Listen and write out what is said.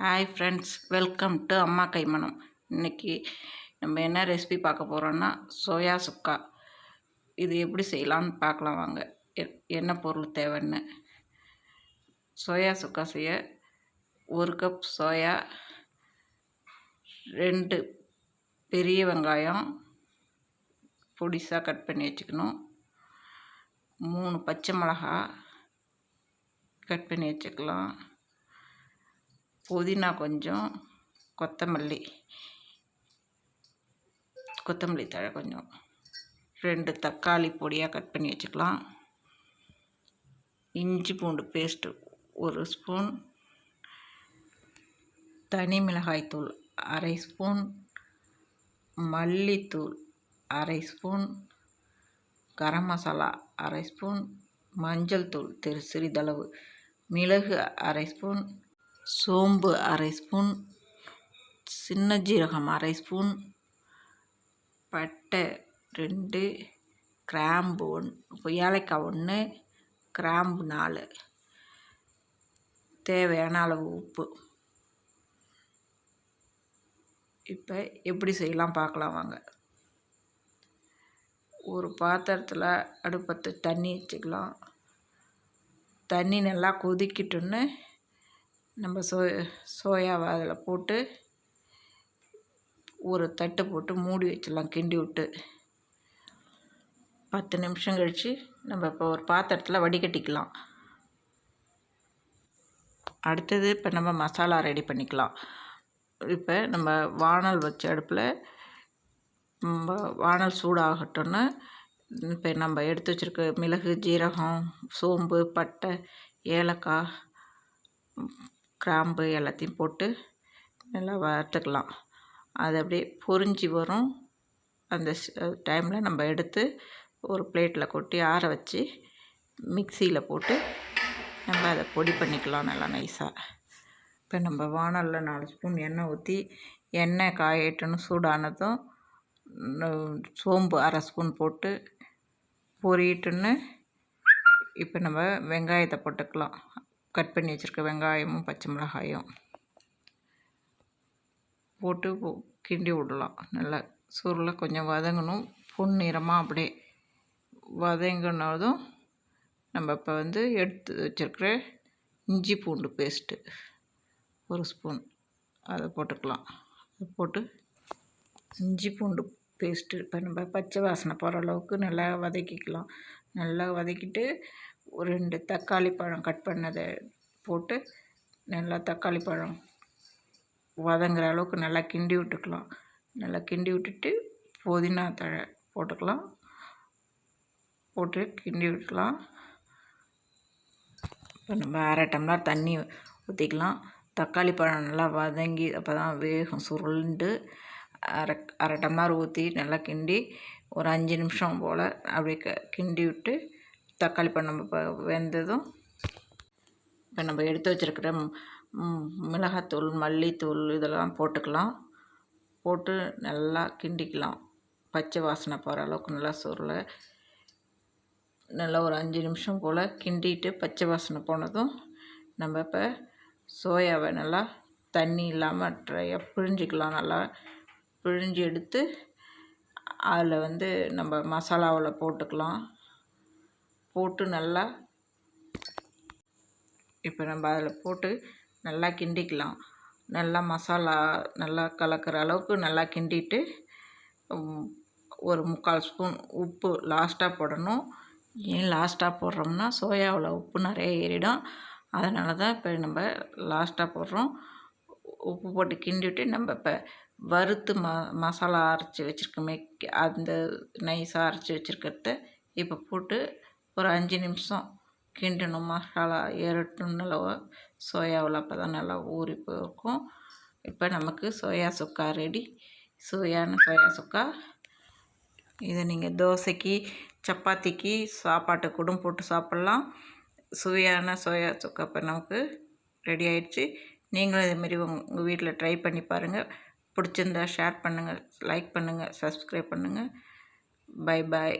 Hi friends welcome to அம்மா கைமணம் இன்றைக்கி நம்ம என்ன ரெசிபி பார்க்க போகிறோன்னா சோயா சுக்கா இது எப்படி செய்யலான்னு பார்க்கலாம் வாங்க. எ- என்ன பொருள் தேவைன்னு. சோயா சுக்கா செய்ய ஒரு கப் சோயா ரெண்டு பெரிய வெங்காயம் பொடிசாக கட் பண்ணி வச்சுக்கணும். மூணு பச்சை மிளகா கட் பண்ணி வச்சுக்கலாம். புதினா கொஞ்சம் கொத்தமல்லி. கொத்தமல்லி தழை கொஞ்சம். ரெண்டு தக்காளி பொடியாக கட் பண்ணி வச்சுக்கலாம். இஞ்சி பூண்டு பேஸ்ட்டு ஒரு ஸ்பூன் தனி மிளகாய் தூள் அரை ஸ்பூன் மல்லித்தூள் அரை ஸ்பூன் கரம் மசாலா அரை ஸ்பூன் மஞ்சள் தூள் திரு சிறிதளவு. மிளகு அரை ஸ்பூன் சோம்பு அரை ஸ்பூன் சின்ன ஜீரகம் அரை ஸ்பூன் பட்டை ரெண்டு கிராம்பு ஒன்று ஏலக்காய் ஒன்று கிராம்பு நாலு. தேவையான அளவு உப்பு. இப்போ எப்படி செய்யலாம் பார்க்கலாம் வாங்க. ஒரு பாத்திரத்தில் அடுப்பத்து தண்ணி வச்சுக்கலாம். தண்ணி நல்லா கொதிக்கிட்டோன்னு நம்ம சோ சோயாவை அதில் போட்டு ஒரு தட்டு போட்டு மூடி வச்சிடலாம் கிண்டி விட்டு. பத்து நிமிஷம் கழித்து நம்ம இப்போ ஒரு பாத்திரத்தில் வடிகட்டிக்கலாம். அடுத்தது இப்போ நம்ம மசாலா ரெடி பண்ணிக்கலாம். இப்போ நம்ம வானல் வச்ச அடுப்பில் நம்ம வானல் சூடாகட்டோன்னு இப்போ நம்ம எடுத்து வச்சுருக்க மிளகு ஜீரகம் சோம்பு பட்டை ஏலக்காய் கிராம்பு எல்லாத்தையும் போட்டு நல்லா வறுத்துக்கலாம். அது அப்படியே பொரிஞ்சு வரும். அந்த டைமில் நம்ம எடுத்து ஒரு பிளேட்டில் கொட்டி ஆற வச்சு மிக்சியில் போட்டு நம்ம அதை பொடி பண்ணிக்கலாம் நல்லா நைஸாக இப்போ நம்ம வானலில் நாலு ஸ்பூன் எண்ணெய் ஊற்றி எண்ணெய் காயட்டுன்னு சூடானதும் சோம்பு அரை ஸ்பூன் போட்டு பொரியட்டுன்னு இப்போ நம்ம வெங்காயத்தை போட்டுக்கலாம். கட் பண்ணி வச்சுருக்க வெங்காயமும் பச்சை மிளகாயும் போட்டு கிண்டி விடலாம். நல்லா சுருளை கொஞ்சம் வதங்கணும். பொன்னிறமாக அப்படியே வதங்கினதும் நம்ம இப்போ வந்து எடுத்து வச்சுருக்கிற இஞ்சி பூண்டு பேஸ்ட்டு ஒரு ஸ்பூன் அதை போட்டுக்கலாம். அதை போட்டு இஞ்சி பூண்டு பேஸ்ட்டு இப்போ நம்ம பச்சை வாசனை போகிற அளவுக்கு நல்லா வதக்கிக்கலாம். நல்லா வதக்கிட்டு ஒரு ரெண்டு தக்காளி பழம் கட் பண்ணதை போட்டு நல்லா தக்காளி பழம் வதங்குற அளவுக்கு நல்லா கிண்டி விட்டுக்கலாம். நல்லா கிண்டி விட்டுட்டு புதினா தழை போட்டுக்கலாம். போட்டு கிண்டி விட்டுக்கலாம். இப்போ நம்ம அரை டம்ளர் தண்ணி ஊற்றிக்கலாம் தக்காளி பழம் நல்லா வதங்கி அப்போ தான் வேகம் சுருண்டு. அரை அரை டம்ளர் ஊற்றி நல்லா கிண்டி ஒரு அஞ்சு நிமிஷம் போல் அப்படியே க கிண்டி விட்டு தக்காளி இப்போ நம்ம இப்போ வெந்ததும் இப்போ நம்ம எடுத்து வச்சுருக்கிற மிளகாத்தூள் மல்லித்தூள் இதெல்லாம் போட்டுக்கலாம். போட்டு நல்லா கிண்டிக்கலாம். பச்சை வாசனை போகிற அளவுக்கு நல்லா சுருளை நல்லா ஒரு அஞ்சு நிமிஷம் போல் கிண்டிட்டு பச்சை வாசனை போனதும் நம்ம இப்போ சோயாவை நல்லா தண்ணி இல்லாமல் ட்ரையாக பிழிஞ்சிக்கலாம். நல்லா பிழிஞ்சு எடுத்து அதில் வந்து நம்ம மசாலாவில் போட்டுக்கலாம். போட்டு நல்லா இப்போ நம்ம அதில் போட்டு நல்லா கிண்டிக்கலாம். நல்லா மசாலா நல்லா கலக்கிற அளவுக்கு நல்லா கிண்டிட்டு ஒரு முக்கால் ஸ்பூன் உப்பு லாஸ்ட்டாக போடணும். ஏன் லாஸ்ட்டாக போடுறோம்னா சோயாவில் உப்பு நிறைய ஏறிடும். அதனால தான் இப்போ நம்ம லாஸ்ட்டாக போடுறோம். உப்பு போட்டு கிண்டிவிட்டு நம்ம இப்போ வறுத்து ம மசாலா அரைச்சி வச்சுருக்கோமே அந்த நைஸாக அரைச்சி வச்சுருக்கிறத இப்போ போட்டு ஒரு அஞ்சு நிமிஷம் கிண்டணும்? மசாலா ஏறட்டும் நல்லா சோயாவில் அப்போ தான் நல்லா ஊறி போயிருக்கும். இப்போ நமக்கு சோயா சுக்கா ரெடி சுவையான சோயா சுக்கா. இதை நீங்கள் தோசைக்கு சப்பாத்திக்கு சாப்பாட்டு கூட போட்டு சாப்பிட்லாம். சுவையான சோயா சுக்கா இப்போ நமக்கு ரெடி ஆயிடுச்சு. நீங்களும் இதேமாரி உங்கள் வீட்டில் ட்ரை பண்ணி பாருங்கள் பிடிச்சிருந்தா ஷேர் பண்ணுங்கள் லைக் பண்ணுங்கள் சப்ஸ்கிரைப் பண்ணுங்கள் பை பாய்